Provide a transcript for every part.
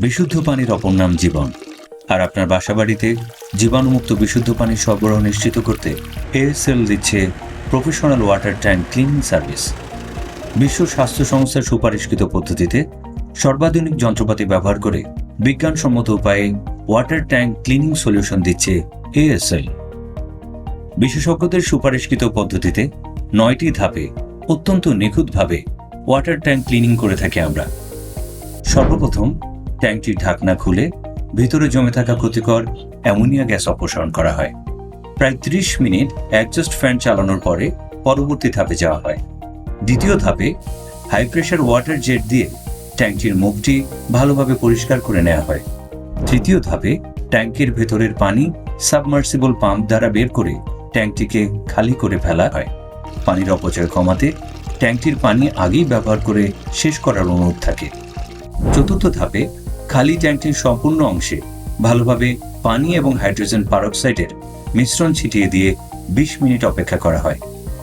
বিশুদ্ধ পানির অপর নাম জীবন। আর আপনার বাসাবাড়িতে জীবাণুমুক্ত বিশুদ্ধ পানি সরবরাহ নিশ্চিত করতে এএসএল দিচ্ছে professional water tank cleaning service. বিশ্ব স্বাস্থ্য সংস্থার সুপারিশকৃত পদ্ধতিতে সর্বাধুনিক যন্ত্রপাতি ব্যবহার করে বিজ্ঞানসম্মত উপায়ে ওয়াটার ট্যাঙ্ক ক্লিনিং সলিউশন দিচ্ছে এএসএল বিশেষজ্ঞদের সুপারিশকৃত পদ্ধতিতে নয়টি ধাপে অত্যন্ত নিখুঁতভাবে ওয়াটার ট্যাঙ্ক ক্লিনিং করে থাকি আমরা। সর্বপ্রথম ট্যাঙ্কটির ঢাকনা খুলে ভিতরে জমে থাকা ক্ষতিকর অ্যামোনিয়া গ্যাস অপসারণ করা হয়। প্রায় ত্রিশ মিনিট অ্যাডজাস্ট ফ্যান চালানোর পরে পরবর্তী ধাপে যাওয়া হয়। দ্বিতীয় ধাপে হাই প্রেশার ওয়াটার জেট দিয়ে ট্যাঙ্কটির মুখটি ভালোভাবে পরিষ্কার করে নেওয়া হয়। তৃতীয় ধাপে ট্যাঙ্কের ভেতরের পানি সাবমার্সিবল পাম্প দ্বারা বের করে ট্যাঙ্কটিকে খালি করে ফেলা হয়। পানির অপচয় কমাতে ট্যাঙ্কটির পানি আগেই ব্যবহার করে শেষ করার অনুরোধ থাকে। চতুর্থ ধাপে খালি ট্যাঙ্কটির সম্পূর্ণ অংশে ভালোভাবে পানি এবং হাইড্রোজেন পারক্সাইডের মিশ্রণ ছিটিয়ে দিয়ে বিশ মিনিট অপেক্ষা করা হয়।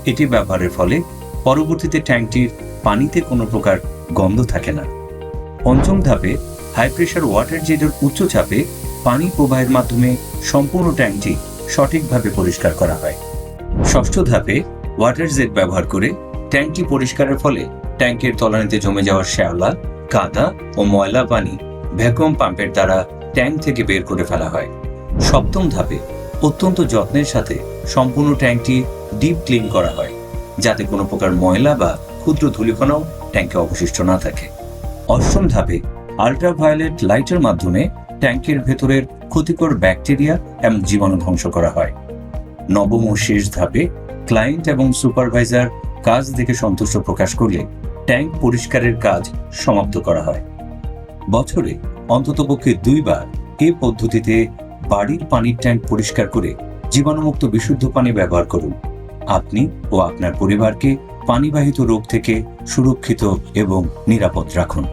এটি ব্যবহারের ফলে পরবর্তীতে ট্যাঙ্কটির পানিতে কোনো প্রকার গন্ধ থাকে না। পঞ্চম ধাপে হাই প্রেশার ওয়াটার জেটের উচ্চ চাপে পানি প্রবাহের মাধ্যমে সম্পূর্ণ ট্যাঙ্কটি সঠিকভাবে পরিষ্কার করা হয়। ষষ্ঠ ধাপে ওয়াটার জেট ব্যবহার করে ট্যাঙ্কটি পরিষ্কারের ফলে ট্যাঙ্কের তলানিতে জমে যাওয়ার শ্যাওলা, কাদা ও ময়লা, পানি ভ্যাকুয়াম পাম্পের দ্বারা ট্যাঙ্ক থেকে বের করে ফেলা হয়। সপ্তম ধাপে অত্যন্ত যত্নের সাথে সম্পূর্ণ ট্যাঙ্কটি ডিপ ক্লিন করা হয়, যাতে কোনো প্রকার ময়লা বা ক্ষুদ্র ধূলিকণাও ট্যাঙ্কে অবশিষ্ট না থাকে। অষ্টম ধাপে আল্ট্রাভায়োলেট লাইটের মাধ্যমে ট্যাঙ্কের ভেতরের ক্ষতিকর ব্যাকটেরিয়া এবং জীবাণু ধ্বংস করা হয়। নবম ও শেষ ধাপে ক্লায়েন্ট এবং সুপারভাইজার কাজ দেখে সন্তুষ্ট প্রকাশ করলে ট্যাঙ্ক পরিষ্কারের কাজ সমাপ্ত করা হয়। বছরে অন্ততপক্ষে দুইবার এ পদ্ধতিতে বাড়ির পানির ট্যাঙ্ক পরিষ্কার করে জীবাণুমুক্ত বিশুদ্ধ পানি ব্যবহার করুন। আপনি ও আপনার পরিবারকে পানিবাহিত রোগ থেকে সুরক্ষিত এবং নিরাপদ রাখুন।